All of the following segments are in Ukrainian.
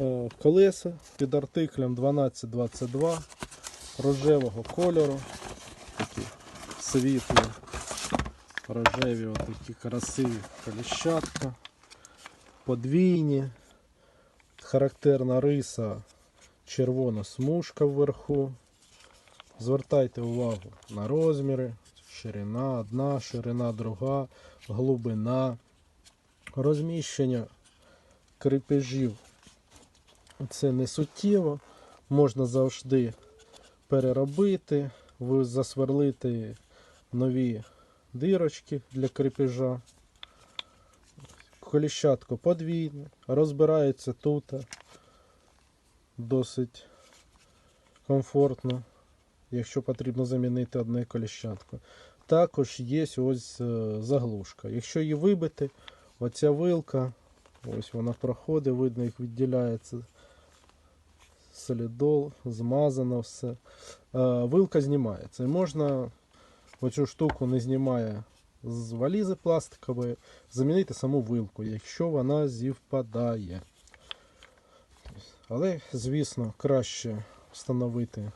Е, Колеса під артиклем 1222 рожевого кольору. Такі світлі, рожеві, отакі красиві коліщатка. Подвійні. Характерна риса червона смужка вверху. Звертайте увагу на розміри. Ширина одна, ширина друга, глибина, розміщення крепежів. Це не суттєво. Можна завжди переробити, засверлити нові дирочки для крепежа. Коліщатко подвійне, розбирається тут досить комфортно, якщо потрібно замінити одне коліщатко. Також є ось е, заглушка. Якщо її вибити, оця вилка, ось вона проходить, видно, як відділяється солідол, змазано все. Е, Вилка знімається. І можна оцю штуку не знімає з валізи пластикової, замінити саму вилку, якщо вона зівпадає. Але, звісно, краще встановити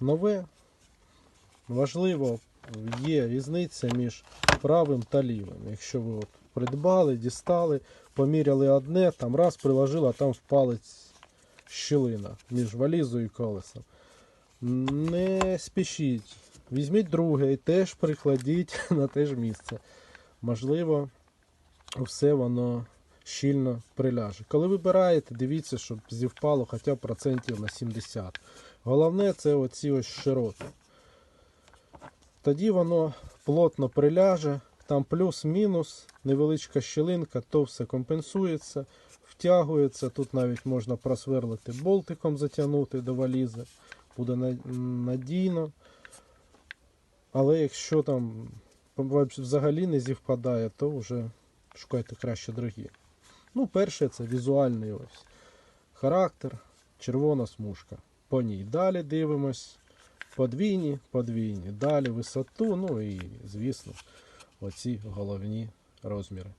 нове. Важливо, є різниця між правим та лівим. Якщо ви от придбали, дістали, поміряли одне, там раз приложили, а там палець щілина між валізою і колесом. Не спішіть. Візьміть друге і теж прикладіть на те ж місце. Можливо, все воно щільно приляже. Коли вибираєте, дивіться, щоб зівпало хоча б процентів на 70. Головне це оці ось широти. Тоді воно плотно приляже, там плюс-мінус, невеличка щілинка, то все компенсується, втягується. Тут навіть можна просверлити болтиком, затягнути до валізи, буде надійно. Але якщо там взагалі не зівпадає, то вже шукайте краще дорогі. Ну, перше це візуальний ось характер, червона смужка. По ній далі дивимось. Подвійні, подвійні. Далі висоту, ну і, звісно, оці головні розміри.